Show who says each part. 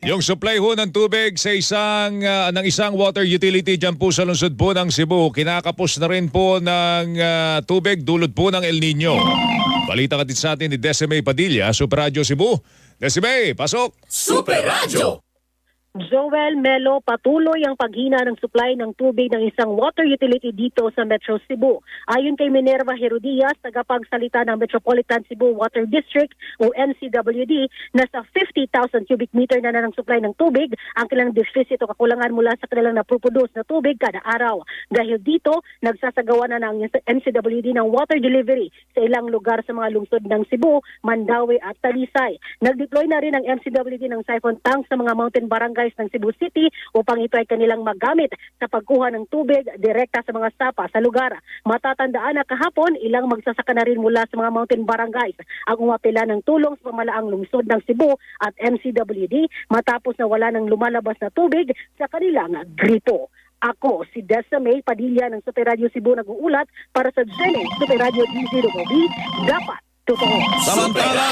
Speaker 1: Yung supply ho ng tubig sa isang ah, ng isang water utility diyan po sa lungsod po ng Cebu, kinakapos na rin po ng ah, tubig dulot po ng El Nino. Balita ka din sa atin ni Decime Padilla, Super Radio Cebu. Decime, pasok!
Speaker 2: Super Radio.
Speaker 3: Joel Melo, patuloy ang paghina ng supply ng tubig ng isang water utility dito sa Metro Cebu. Ayon kay Minerva Herodias, tagapagsalita ng Metropolitan Cebu Water District o NCWD, nasa 50,000 cubic meter na na ng supply ng tubig ang kailang deficit o kakulangan mula sa kanilang naproproduce na tubig kada araw. Dahil dito, nagsasagawa na ng NCWD ng water delivery sa ilang lugar sa mga lungsod ng Cebu, Mandawi at Talisay. Nag-deploy na rin ang MCWD ng siphon tank sa mga mountain barangays ng Cebu City upang ito ay kanilang magamit sa pagkuha ng tubig direkta sa mga sapa sa lugar. Matatandaan na kahapon, ilang magsasaka na rin mula sa mga mountain barangays ang umapila ng tulong sa pamalaang lungsod ng Cebu at MCWD matapos na wala ng lumalabas na tubig sa kanilang gripo. Ako, si Desa Padilla ng Super Radio Cebu nag-uulat para sa GMA Super Radio D0B. Dapat totoo.
Speaker 1: Samantala,